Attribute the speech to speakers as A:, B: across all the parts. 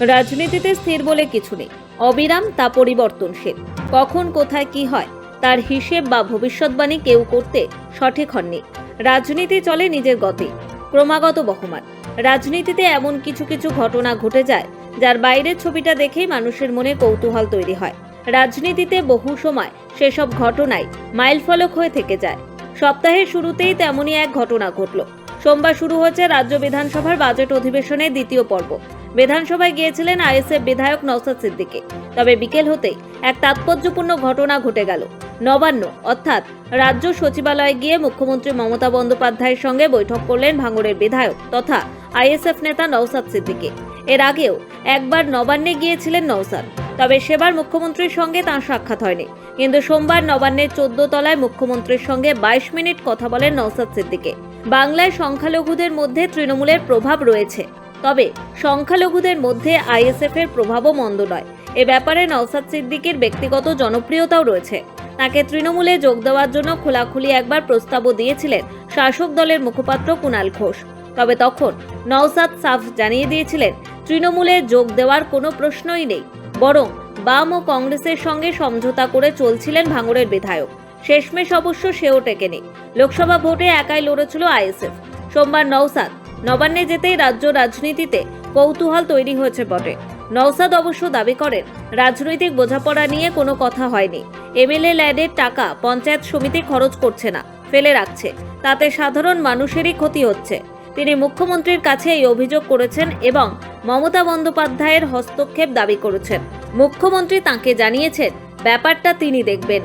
A: রাজনীতিতে স্থির বলে কিছু নেই। অবিরাম তা পরিবর্তনশীল। কখন, কোথায়, কি হয়, তার হিসেব বা ভবিষ্যৎবাণী কেউ করতে সঠিক হননি। রাজনীতি চলে নিজের গতি, ক্রমাগত বহমান। রাজনীতিতে এমন কিছু কিছু ঘটনা ঘটে যায়, যার বাইরের ছবিটা দেখেই মানুষের মনে কৌতূহল তৈরি হয়। রাজনীতিতে বহু সময় সেসব ঘটনাই মাইলফলক হয়ে থেকে যায়। সপ্তাহের শুরুতেই তেমনই এক ঘটনা ঘটল। সোমবার শুরু হয়েছে রাজ্য বিধানসভার বাজেট অধিবেশনের দ্বিতীয় পর্ব। বিধানসভায় গিয়েছিলেন আইএসএফ বিধায়ক নওসাদ সিদ্দিকী। তবে বিকেল হতেই এক তাৎপর্যপূর্ণ ঘটনা ঘটে গেল। নবান্ন, অর্থাৎ রাজ্য সচিবালয়ে গিয়ে মুখ্যমন্ত্রী মমতা বন্দ্যোপাধ্যায়ের সঙ্গে বৈঠক করলেন ভাঙড়ের বিধায়ক তথা আইএসএফ নেতা নওসাদ সিদ্দিকী। এর আগেও একবার নবান্নে গিয়েছিলেন নওসাদ তবে সেবার মুখ্যমন্ত্রীর সঙ্গে তাঁর সাক্ষাৎ হয়নি। কিন্তু সোমবার নবান্নের চোদ্দ তলায় মুখ্যমন্ত্রীর সঙ্গে বাইশ মিনিট কথা বলেন নওসাদ সিদ্দিকী। বাংলায় সংখ্যালঘুদের মধ্যে তৃণমূলের প্রভাব রয়েছে। তবে সংখ্যালঘুদের মধ্যে আইএসএফ এর প্রভাবও মন্দ নয়। এ ব্যাপারে নওসাদ সিদ্দিকীর ব্যক্তিগত জনপ্রিয়তাও রয়েছে। তাকে তৃণমূলে যোগ দেওয়ার জন্য খোলাখুলি একবার প্রস্তাবও দিয়েছিলেন শাসক দলের মুখপাত্র কুণাল ঘোষ। তবে তখন নওসাদ সাফ জানিয়ে দিয়েছিলেন, তৃণমূলে যোগ দেওয়ার কোনো প্রশ্নই নেই। বরং বাম ও কংগ্রেসের সঙ্গে সমঝোতা করে চলছিলেন ভাঙড়ের বিধায়ক। শেষমেশ অবশ্য সেও টেকেনি। লোকসভা ভোটে একাই লড়েছিল আইএসএফ। সোমবার নওসাদ নবান্নে যেতেই রাজ্য রাজনীতিতে কৌতূহল তৈরি হয়েছে বটে। নওসাদ অবশ্য দাবি করেন, রাজনৈতিক বোঝাপড়া নিয়ে কোনো কথা হয়নি। এমএলএ ল্যাডের টাকা পঞ্চায়েত সমিতি খরচ করছে না, ফেলে রাখছে। তাতে সাধারণ মানুষেরই ক্ষতি হচ্ছে। তিনি মুখ্যমন্ত্রীর কাছে এই অভিযোগ করেছেন এবং মমতা বন্দ্যোপাধ্যায়ের হস্তক্ষেপ দাবি করেছেন। মুখ্যমন্ত্রী তাকে জানিয়েছেন, ব্যাপারটা তিনি দেখবেন।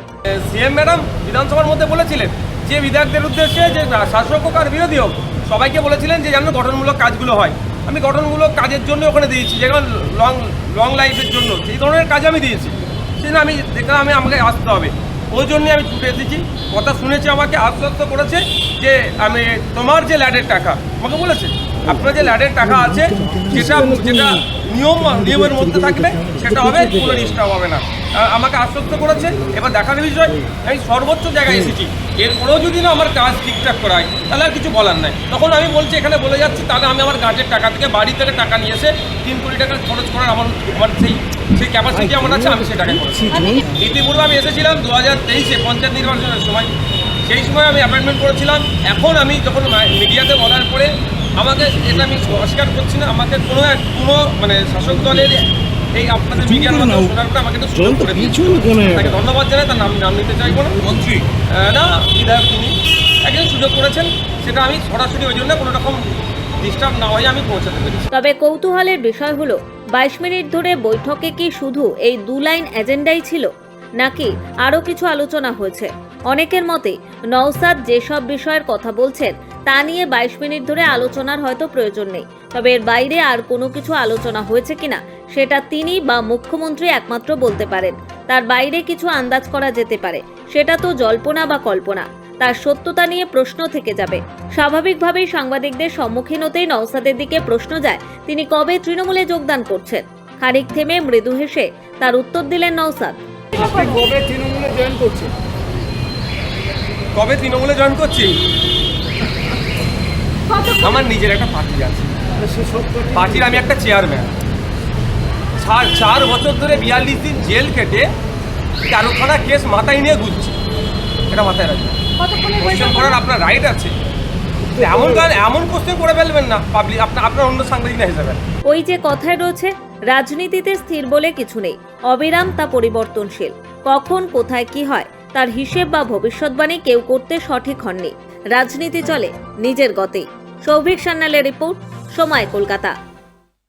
B: সিএম ম্যাডাম বিধানসভার মধ্যে বলেছিলেন, যে বিধায়কদের উদ্দেশ্যে যে শাসক আর বিরোধী হোক সবাইকে বলেছিলেন যে যেন গঠনমূলক কাজগুলো হয়। আমি গঠনমূলক কাজের জন্য ওখানে দিয়েছি যেমন লং লং লাইফের জন্য। সেই ধরনের কাজ আমি দিয়েছি, সেজন্য আমি দেখলাম আমি, আমাকে আসতে হবে। ওই জন্যই আমি ছুটে এসেছি। কথা শুনেছি আমাকে, আশ্বস্ত করেছে যে আমি তোমার যে ল্যাডের টাকা, আমাকে বলেছে। আপনার যে ল্যাডের টাকা আছে, যেটা যেটা নিয়ম নিয়মের মধ্যে থাকবে, সেটা হবে, কোনো ডিস্টার্ব হবে না। আমাকে আশ্বস্ত করেছে। এবার দেখার বিষয় আমি সর্বোচ্চ জায়গায় এসেছি। এরপরেও যদি না আমার কাজ ঠিকঠাক করায়, তাহলে আর কিছু বলার নাই। তখন আমি বলছি, এখানে বলে যাচ্ছি, তাহলে আমি আমার গাছের টাকা থেকে, বাড়ি থেকে টাকা নিয়ে এসে তিন কোটি টাকা খরচ করার আমার আমার সেই সেই ক্যাপাসিটি আমার আছে, আমি সেই টাকা করেছি ইতিপূর্বে আমি এসেছিলাম দু হাজার তেইশে, পঞ্চায়েত নির্বাচনের সময়। সেই সময় আমি অ্যাপয়েন্টমেন্ট করেছিলাম। এখন আমি যখন মিডিয়াতে বলার পরে আমাকে এটা আমি অস্বীকার করছি না আমাকে কোনো এক কোনো মানে শাসক দলের এই আপনাদের মিডিয়ার মাধ্যমে শোনার পরে আমাকে একটা সুযোগ করে দিয়েছে। তাকে ধন্যবাদ জানাই তার নাম নাম নিতে চাইব না। মন্ত্রী। না বিধায়ক তিনি। একজন সুযোগ করেছেন সেটা আমি সরাসরি ওই জন্য কোনো রকম ডিস্টার্ব না হয়ে আমি পৌঁছাতে পেরেছি।
A: তবে কৌতূহলের বিষয় হলো বাইশ মিনিট ধরে বৈঠকে কি শুধু এই দু লাইন এজেন্ডাই ছিল নাকি আরও কিছু আলোচনা হয়েছে? অনেকের মতে নওসাদ যেসব বিষয়ের কথা বলছেন তা নিয়ে বাইশ মিনিট ধরে আলোচনার হয়তো প্রয়োজন নেই। তবে এর বাইরে আর কোনো কিছু আলোচনা হয়েছে কিনা, সেটা তিনি বা মুখ্যমন্ত্রী একমাত্র বলতে পারেন। তার বাইরে কিছু আন্দাজ করা যেতে পারে। সেটা তো জল্পনা বা কল্পনা। তার সত্যতা নিয়ে প্রশ্ন থেকে যাবে। স্বাভাবিকভাবেই সাংবাদিকদের সম্মুখীন হতেই নওসাদের দিকে প্রশ্ন যায়, তিনি কবে তৃণমূলে যোগদান করছেন? খানিক থেমে মৃদু হেসে তার উত্তর দিলেন নওসাদ।
C: কবে তৃণমূলে জয়েন করছেন?
B: কবে তৃণমূলে জয়েন করছি আমার নিজের একটা পার্টি আছে। পার্টির আমি একটা চেয়ারম্যান চার চার বছর ধরে বিয়াল্লিশ দিন জেল কেটে তেরোখানা কেস মাথায় নিয়ে ঘুরছে। এটা মাথায় রাখবেন। কোশ্চেন করার আপনার রাইট আছে। এমন গান এমন কোশ্চেন করে ফেলবেন না। পাবলিক আপনার আপনার অন্য সাংবাদিক না হিসাবে।
A: ওই যে কথায় রয়েছে রাজনীতিতে স্থির বলে কিছু নেই। অবিরাম তা পরিবর্তনশীল। কখন কোথায় কি হয়? তার হিসেব বা ভবিষ্যৎবাণী কেউ করতে সঠিক হননি। রাজনীতি চলে নিজের গতেই। সৌভিক সান্যালের রিপোর্ট, সময় কলকাতা।